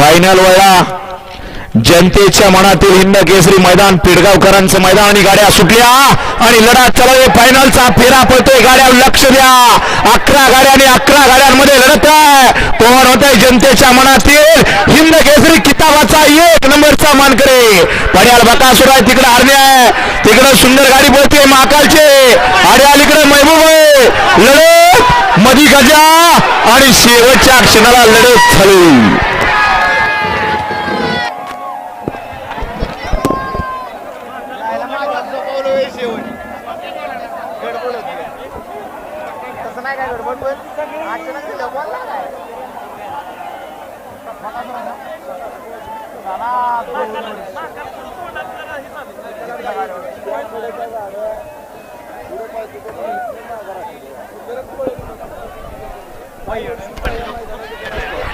Final वळला जनतेच्या मनातील हिंद केसरी मैदान पिडगावकरांचं मैदान आणि गाड्या सुटल्या आणि लढा चालू फायनलचा फेरा पडतोय. गाड्या लक्ष द्या. अकरा गाड्या आणि अकरा गाड्यांमध्ये लढत आहे. कोण होत आहे जनतेच्या मनातील हिंद केसरी किताबाचा एक नंबरचा मानकरी. पड्याल बकासूर आहे. तिकडे हरणे आहे. तिकडे सुंदर गाडी बोलते महाकालचे. आणि अलीकडे महबूब आहे. लढत मधी गजा आणि शेवटच्या क्षणाला लढत झाली तसं नाही काय गडबड पण अचानक काय?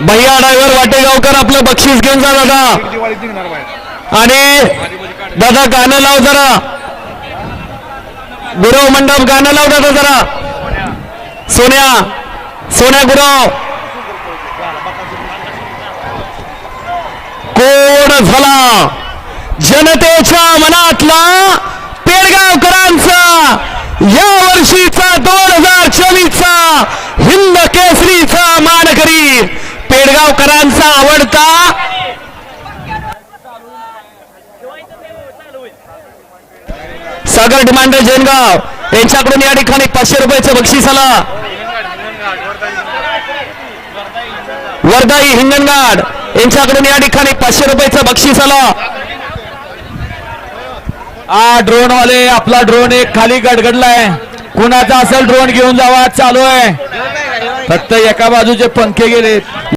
भैया ड्रायव्हर वाटेगावकर आपलं बक्षीस घेऊन जा दादा. आणि दादा गाणं लाव जरा. गुरव मंडप गाणं लाव दादा जरा. सोन्या सोन्या गुरव. कोण झाला? जनतेच्या मनातला पेडगावकरांचा या वर्षीचा दोन हजार चोवीसचा हिंद केसरीचा मानकरी पेडगावकरांचा आवडता सागर डिमांडर जैनगाव यांच्याकडून या ठिकाणी पाचशे रुपयाचं बक्षीस आला वर्धाई हिंगणगाड यांच्याकडून या ठिकाणी पाचशे रुपयाचं बक्षीस आलं हा ड्रोन वाले आपला ड्रोन एक खाली गडगडलाय. कुणाचा असेल ड्रोन घेऊन जावा चालू आहे. फक्त एका बाजूचे पंखे गेलेत.